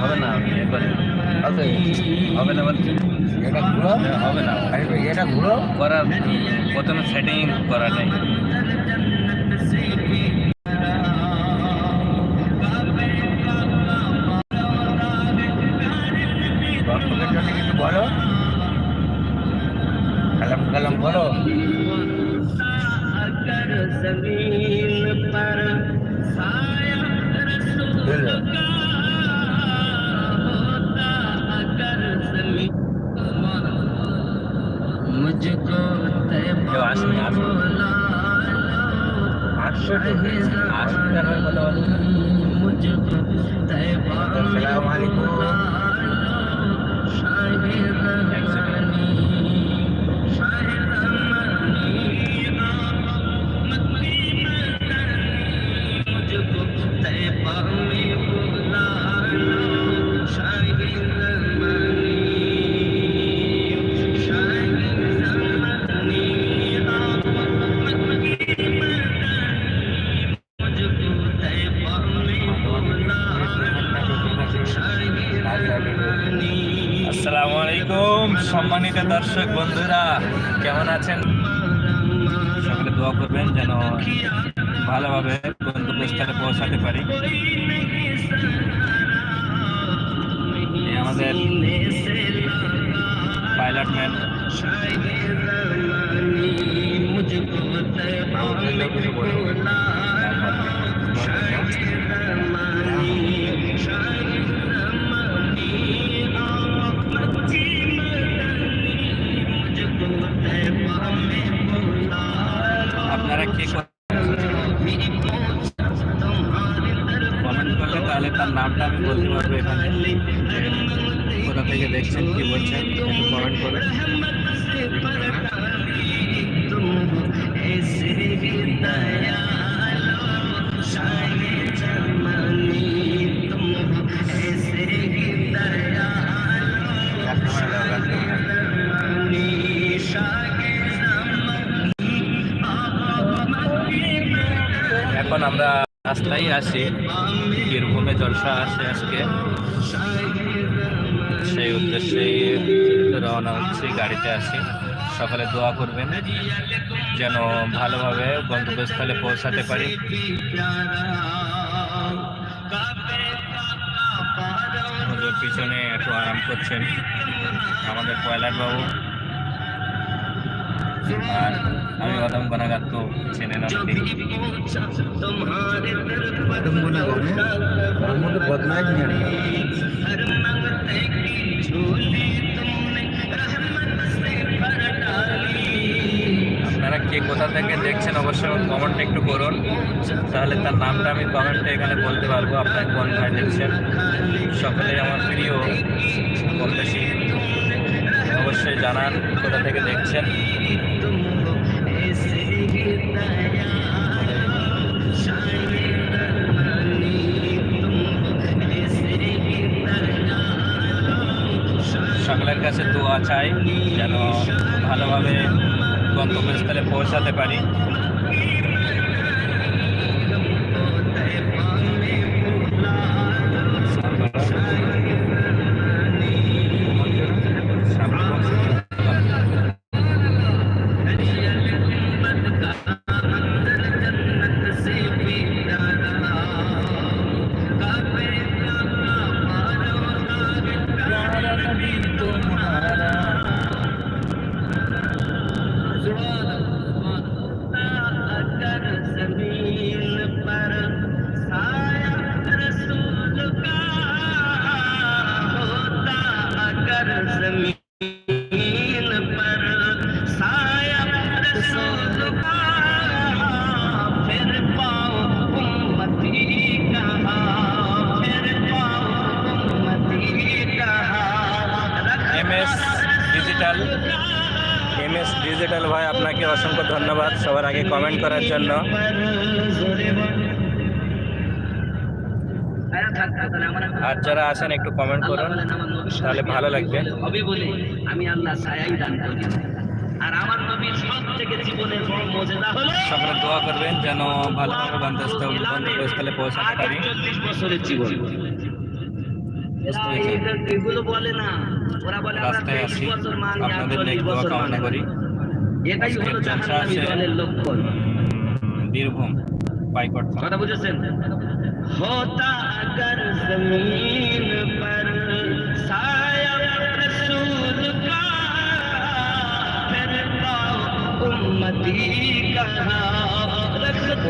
হবে না আছে হবে না বলছি। এটা ঘুরো? হবে না। এটা ঘুরো? করা প্রথমে সেটিং করা নেই। আপনারা আসে আজকে। সেই উদ্দেশ্যেই রওনা হচ্ছি, গাড়িতে আসি সকালে দোয়া করবেন যেন ভালোভাবে গন্তব্যস্থলে পৌঁছাতে পারি। পিছনে একটু আরাম করছেন। আমাদের পয়লার বাবু আর আমি বাদাম গোনাগার তো চেনে না আপনারা কে কোথা থেকে দেখছেন অবশ্যই কমেন্ট একটু করুন। তাহলে তার নামটা আমি কমেন্টে এখানে বলতে পারব। আপনার কোন ভাই দেখছেন? সকলে আমার প্রিয় বলতেছি। অবশ্যই জানান কোথা থেকে দেখছেন। চাই যেন ভালোভাবে গন্তব্যস্থলে পৌঁছাতে পারি। जमीन पर साया रसूल का फिर पाओ उम्मती कहा फिर पाओ उम्मती कहा M S digital M S digital ভাই আপনাকে অসংখ্য ধন্যবাদ সবার আগে কমেন্ট করার জন্য আর যারা আসেন একটু কমেন্ট করুন তাহলে ভালো লাগবে হবে বলে আমি আল্লাহ ছায়াই দান করি আর আমার নবীর সব থেকে জীবনের বড় মজেদা হলো সকলে দোয়া করবেন যেন ভালোভাবে গন্তব্য গন্তব্যস্থলে পৌঁছাতে পারি চল্লিশ বছরের জীবন এরা বুঝতে পেরেছি। এই- এগুলো বলে না ওরা বলে আমরা রাস্তায় তেইশ আছি বছর মানি আপনাদের আটচল্লিশ নেক দোয়া বছর কামনা মানি করি এটাই আজকের হলো জলসা জাহান্নামী আছে দলের লক্ষণ উম, বীরভূম পাইকট থানা। কথা বুঝেছেন होता अगर जमीन पर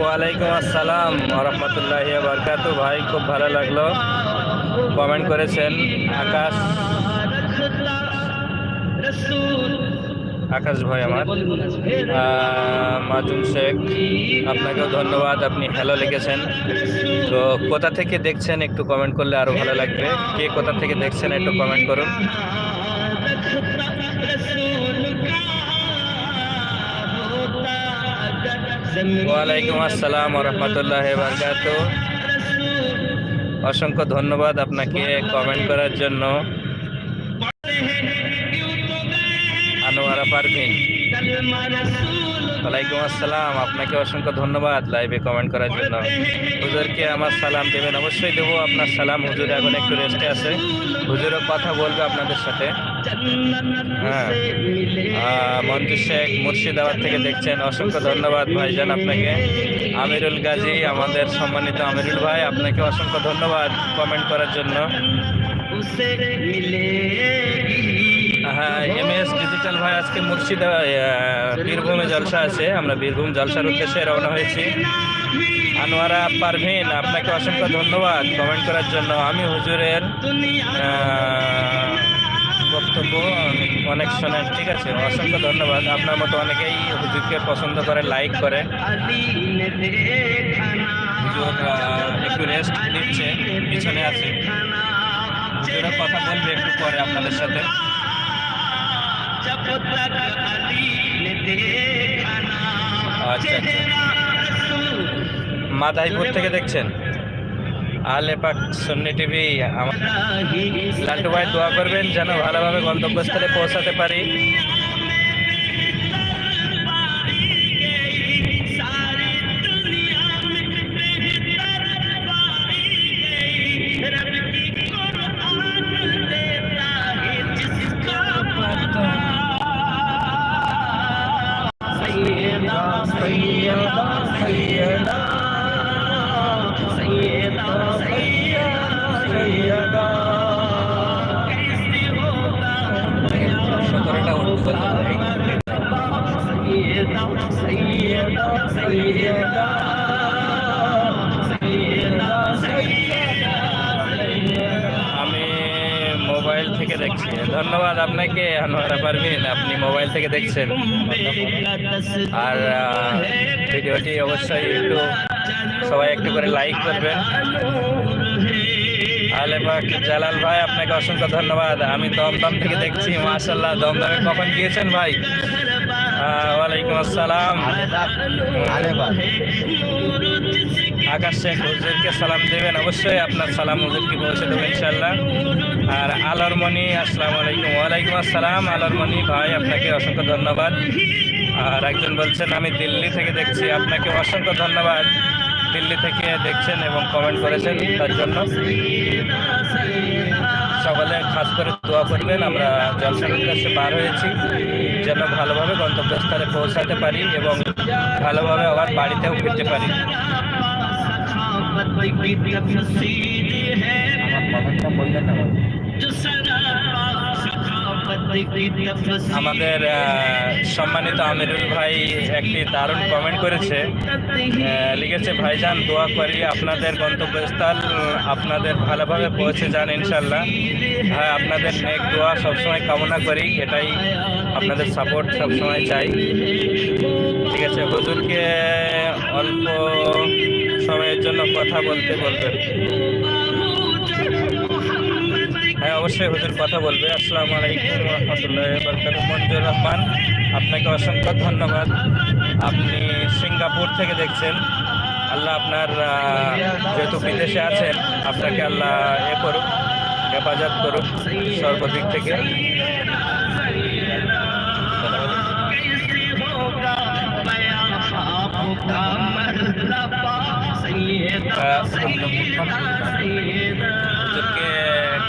ওয়ালাইকুম আসসালাম রহমতুল্লাহ বরকাত ভাই খুব ভালো লাগল। কমেন্ট করেছেন আকাশ। আকাশ ভাই আমার। মাজুম শেখ, আপনাকেও ধন্যবাদ, আপনি হ্যালো লিখেছেন। তো কোথা থেকে দেখছেন একটু কমেন্ট করলে আরও ভালো লাগবে। কে কোথা থেকে দেখছেন একটু কমেন্ট করুন। ওয়ালাইকুম আসসালাম রহমতুল্লাহ বরকাত অসংখ্য ধন্যবাদ আপনাকে কমেন্ট করার জন্য। পারবেন। ওয়ালাইকুম আসসালাম। আপনাকে অসংখ্য ধন্যবাদ লাইভে কমেন্ট করার জন্য। হুজুরকে আমার সালাম দেবেন। অবশ্যই দেবো আপনার সালাম। হুজুর এখন একটু রেস্টে আছে। হুজুরও কথা বলবে আপনাদের সাথে। হ্যাঁ। মঞ্জু শেখ মুর্শিদাবাদ থেকে দেখছেন। অসংখ্য ধন্যবাদ ভাইজান আপনাকে। আমিরুল গাজী, আমাদের সম্মানিত আমিরুল ভাই, আপনাকে অসংখ্য ধন্যবাদ কমেন্ট করার জন্য। এম এস ডিজিটাল ভাই আজকে মুর্শিদা বীরভূমে জলসা আছে। আমরা বীরভূম জলসার উদ্দেশ্যে রওনা হয়েছি। আনোয়ারা পারভিন, আপনাকে অসংখ্য ধন্যবাদ কমেন্ট করার জন্য। আমি হুজুরের বক্তব্য অনেক শোনেন, ঠিক আছে? অসংখ্য ধন্যবাদ। আপনার মতো অনেকেই হুজুরকে পছন্দ করে লাইক করে। একটু রেস্ট নিচ্ছে, পিছনে আছে। হুজুরা কথা বলবে একটু পরে আপনাদের সাথে। মাদাইপুর থেকে দেখছেন। আলেপাক সন্নি টিভি আমার লাল্টু ভাই দোয়া করবেন যেন ভালোভাবে গন্তব্যস্থলে পৌঁছাতে পারি। আমি মোবাইল থেকে দেখছি। ধন্যবাদ আপনাকে, আনোয়ারা পারভিন। আপনি মোবাইল থেকে দেখছেন। আর ভিডিওটি অবশ্যই একটু সবাই একটু করে লাইক করবেন। আলেবাক জালাল ভাই, আপনাকে অসংখ্য ধন্যবাদ। আমি দমদম থেকে দেখছি মাশাল্লাহ দমদমে কখন গিয়েছেন ভাই? ওয়ালাইকুম আসসালাম। আকাশ শেখ হুজুরকে সালাম দেবেন। অবশ্যই আপনার সালাম হুজুরকে পৌঁছে দেবেন ইনশাল্লাহ আর আলরমণি, আসসালাম আলাইকুম। ওয়ালাইকুম আসসালাম। আলরমণি ভাই, আপনাকে অসংখ্য ধন্যবাদ। আর একজন বলছেন, আমি দিল্লি থেকে দেখছি। আপনাকে অসংখ্য ধন্যবাদ। দিল্লি থেকে দেখছেন এবং কমেন্ট করেছেন তার জন্য। সকালে খাস করে দোয়া করবেন আমরা জলসাগর কাছে পার হয়েছি যেন ভালোভাবে গন্তব্যস্থলে পৌঁছাতে পারি এবং ভালোভাবে আবার বাড়িতেও ফিরতে পারি। আমার কথাটা বললেন আমার আমাদের সম্মানিত আমিরুল ভাই একটি দারুণ কমেন্ট করেছে। লিখেছে, ভাইজান, দোয়া করি আপনাদের গন্তব্যস্থল আপনাদের ভালোভাবে পৌঁছে যান ইনশাল্লাহ হ্যাঁ আপনাদের নেক দোয়া সবসময় কামনা করি, এটাই আপনাদের সাপোর্ট সবসময় চাই। ঠিক আছে, হুজুরকে অল্প সময়ের জন্য কথা বলতে বলবেন। অবশ্যই হুজুর কথা বলবে। আসসালামু আলাইকুম রহমতুল্লাহ মঞ্জুর রহমান, আপনাকে অসংখ্য ধন্যবাদ। আপনি সিঙ্গাপুর থেকে দেখছেন। আল্লাহ আপনার যেহেতু বিদেশে আছেন, আপনাকে আল্লাহ এ করুক, হেফাজত করুক সর্বদিক থেকে।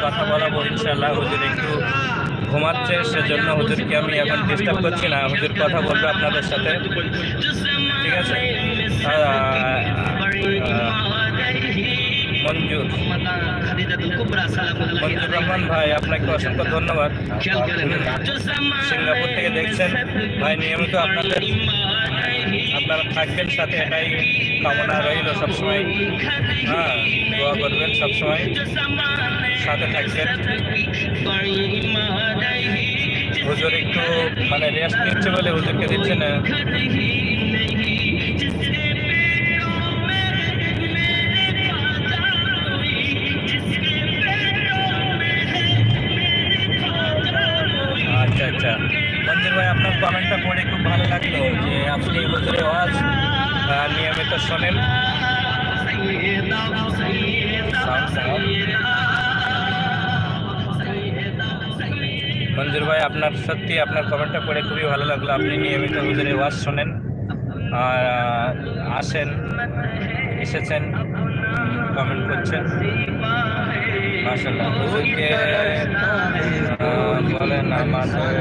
কথা বলাবো ইনশাল্লাহ হুজুর একটু ঘুমাচ্ছে, সেজন্য হুজুরকে আমি এখন ডিস্টার্ব করছি না। হুজুর কথা বলবে আপনাদের সাথে। ঠিক আছে? মঞ্জুর। মঞ্জুর রহমান ভাই, আপনাকে অসংখ্য ধন্যবাদ। সিঙ্গাপুর থেকে দেখছেন। ভাই, নিয়মিত আপনাদের আপনারা থাকবেন সাথে, এটাই কামনা রইল সবসময়। হ্যাঁ দোয়া করবেন সবসময়। সাথে থাকবেন হুজুর একটু মানে রেস্ট নিচ্ছে বলে হুজুরকে দিচ্ছে না। আচ্ছা আচ্ছা। মঞ্জুর ভাই, আপনার কমেন্টটা পড়ে খুব ভালো লাগল যে আপনি হুজুরের আওয়াজ নিয়মিত শোনেন। মঞ্জুর ভাই, আপনার সত্যি আপনার কমেন্টটা পড়ে খুবই ভালো লাগল। আপনি নিয়মিত হুজুরের ওয়াজ শোনেন আর আসেন, এসেছেন কমেন্ট করছেন। মাসাল্লাহ বলেন আমাদের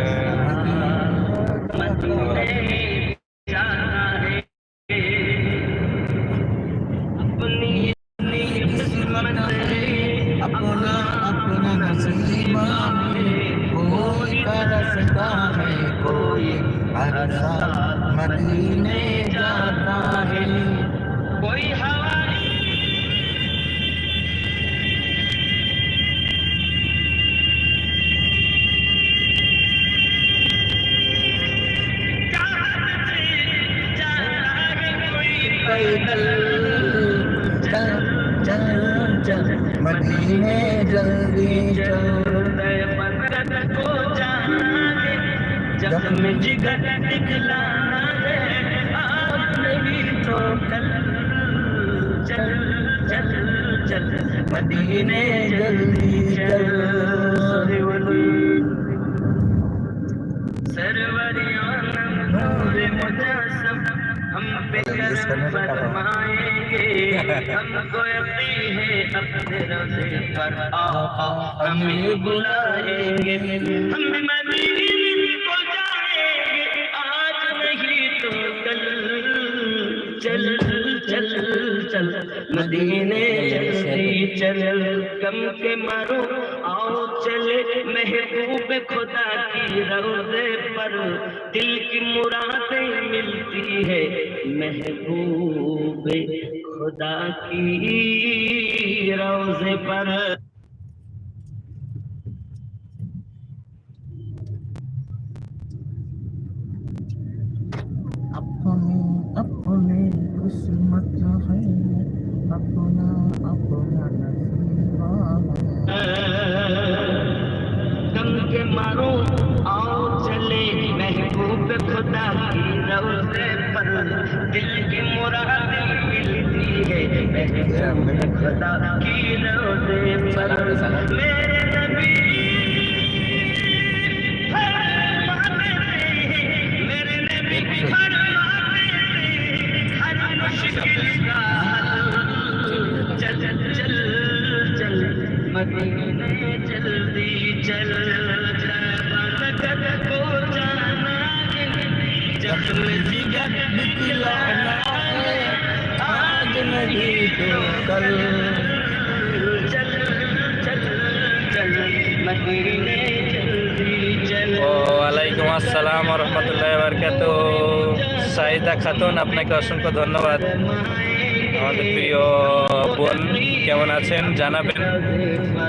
मदीने जल्दी चल। को जाना जख्म जिगर दिखलाना है आज नहीं तो कल चल चल चल। मदीने जल्दी चल। रिलीज़ करने लगा था हम आज नहीं तो कल चल चल चल मदीने चलती चल कम के मारो आओ चले। महबूब खुदा की रोज़े पर दिल की मुरादें मिलती है। महबूब खुदा की रोज़े पर मदीने जल्दी चल जब को जाना है जख्म जिगर दिखलाना है आज नहीं तो कल चल चल चल मदीने जल्दी चल ও ওয়ালাইকুম আসসালাম রহমতুল্লাহ বরকাত সাইদা খাতুন আপনাকে অসংখ্য ধন্যবাদ আমাদের প্রিয় বোন কেমন আছেন জানাবেন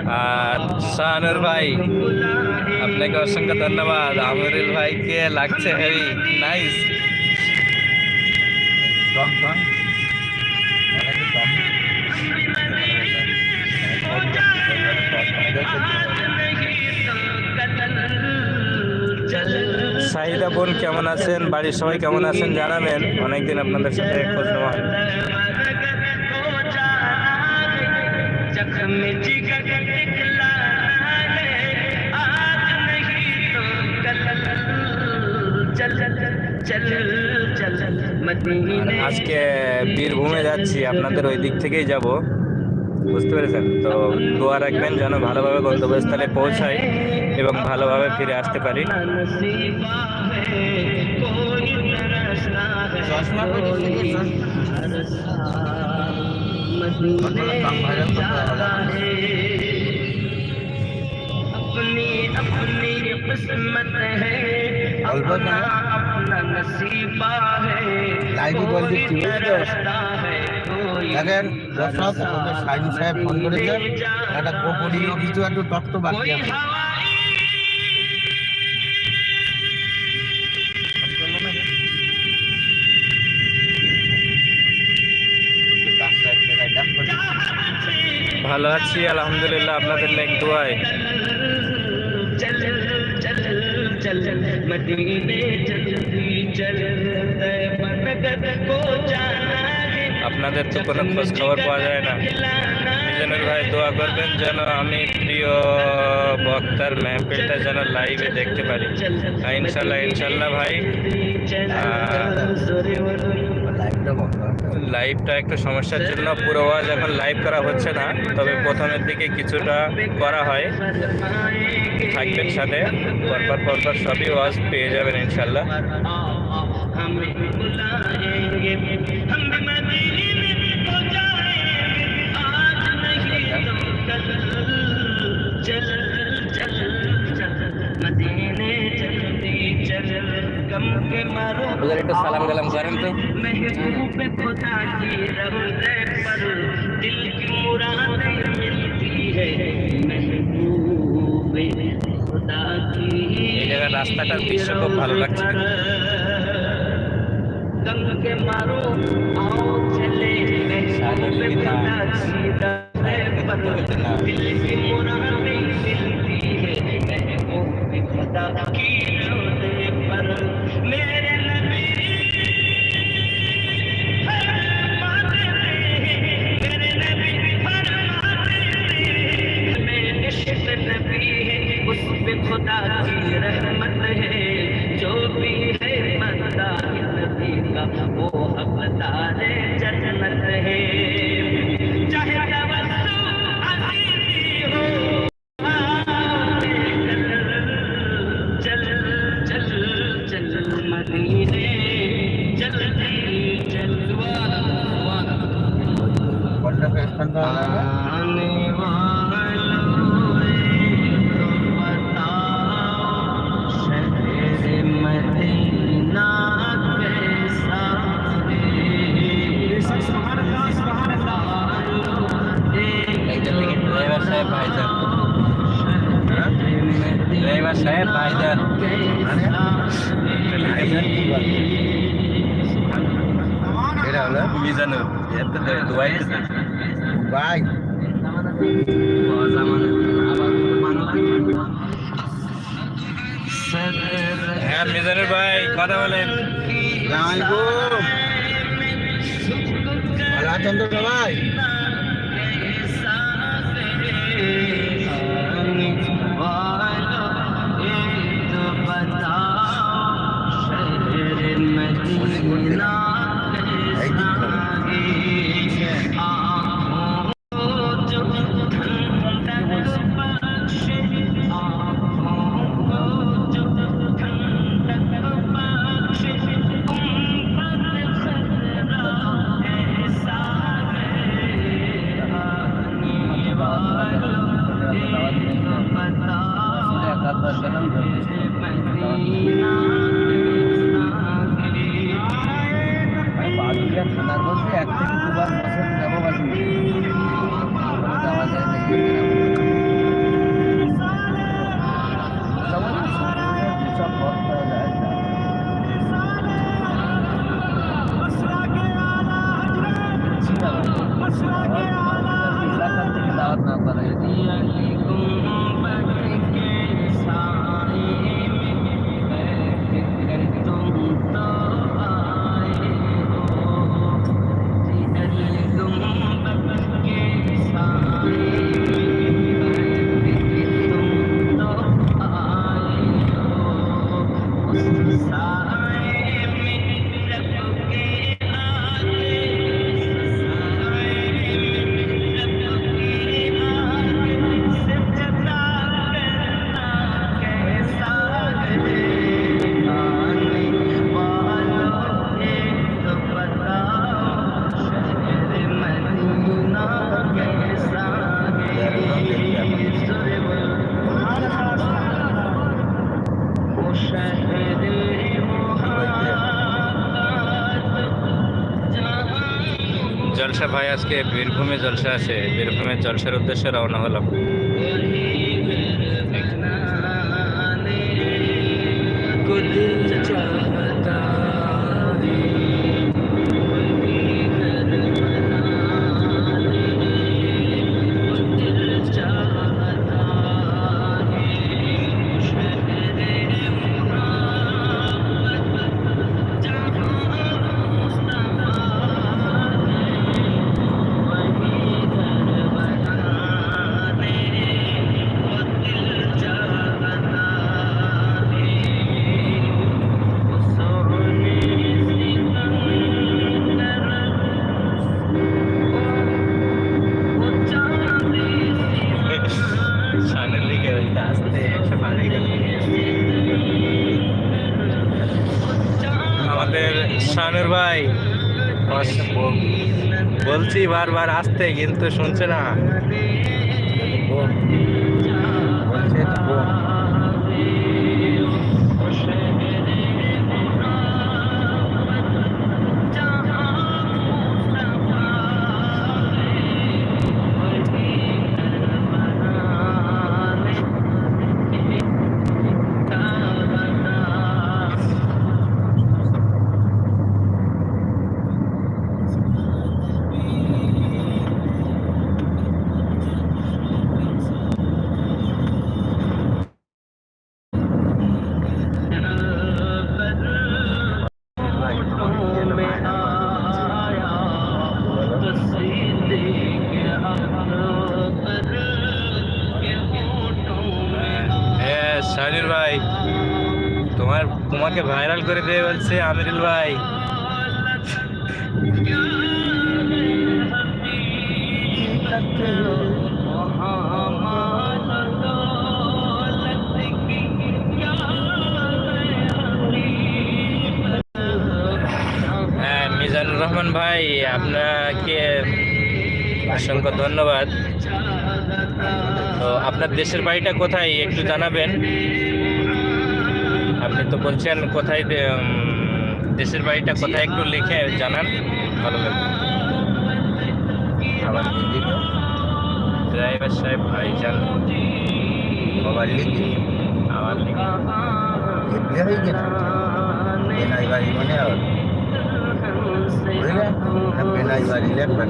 আর শাহানুর ভাই আপনাকে অসংখ্য ধন্যবাদ। আমিরুল ভাইকে লাগছে হেভি। নাইস সাহিদা বোন কেমন আছেন? বাড়ির সবাই কেমন আছেন? জানাবেন। অনেকদিন আপনাদের সাথে খোঁজ নেওয়া আজকে বীরভূমে যাচ্ছি, আপনাদের ওই দিক থেকেই যাব। বুঝতে পেরেছেন? তো দোয়া রাখবেন যেন ভালোভাবে গন্তব্যস্থলে পৌঁছাই এবং ভালোভাবে ফিরে আসতে পারি। চশমা अपनी अपनी किस्मत है अपना अपना नसीबा है लाइव बॉल कोई दिखती है तो। तरसता है कोई দেখেন দর্শক আমাদের সাইন সাহেব ফোন করেছে একটা গোপনীয় কিছু একটু তত্ত্ব বাকি कोई আছে ভালো আছি, আলহামদুলিল্লাহ, আপনাদের লেগ দোয়ায়। আপনাদের তো কোনো খোঁজ খবর পাওয়া যায় না। মিজানুর ভাই, দোয়া করবেন যেন আমি প্রিয় বক্তার মেহফিলটা যেন লাইভে দেখতে পারি। হ্যাঁ, ইনশাল্লাহ ইনশাল্লাহ ভাই। লাইভটা একটা সমস্যার জন্য পুরো ওয়াজ এখন লাইভ করা হচ্ছে না, তবে প্রথমের দিকে কিছুটা করা হয়। থাকবেন সাথে, পরপর পরপর সবই ওয়াজ পেয়ে যাবেন ইনশাল্লাহ। ওদের একটু সালাম গেলাম করেন তো। এই রাস্তাটার দৃশ্য খুব ভালো লাগছে। দিল কি সাহেব ভাইজান। ড্রাইভার সাহেব ভাইজান। এটা হলো? মিজানুর। এত দোয়াই ভাই। হ্যাঁ মিজানুর ভাই কথা বলেন। ভালো আছেন তো সবাই? জলসা আছে বীরভূমের জলসার উদ্দেশ্যে রওনা হলাম। বলছি বারবার আসতে কিন্তু শুনছে না। শানুর ভাই, তোমার, তোমাকে ভাইরাল করে দেবে বলছে, আমিরুল ভাই। হ্যাঁ মিজানুর রহমান ভাই, আপনাকে অসংখ্য ধন্যবাদ। আপনার দেশের বাড়িটা কোথায় একটু জানাবেন। আপনি তো বলছেন কোথায় দেশের বাড়িটা কোথায় একটু লিখে জানান, ভালো আবার ড্রাইভার সাহেব ভাই জান আবার লিখি আবার লিখে। লিখলে হয়ে গেল বেনাই বাড়ি মনে বেনাই বাড়ি দেখবেন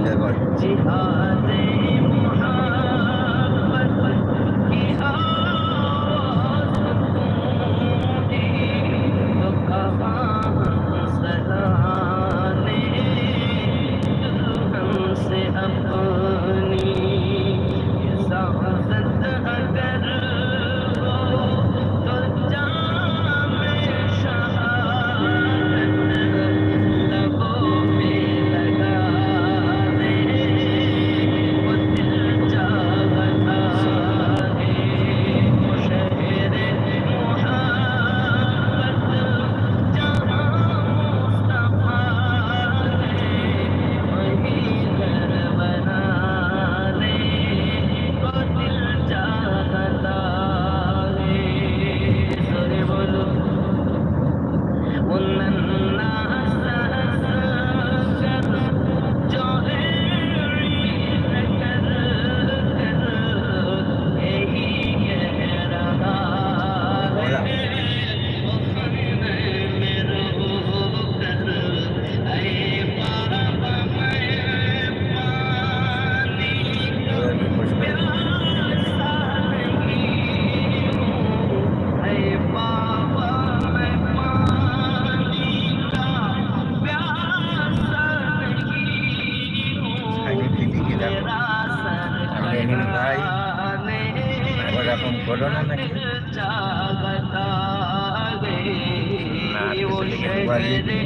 লিখি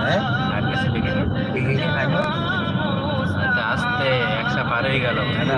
হ্যাঁ আর কিছু আচ্ছা আসতে একশো পার হয়ে গেল না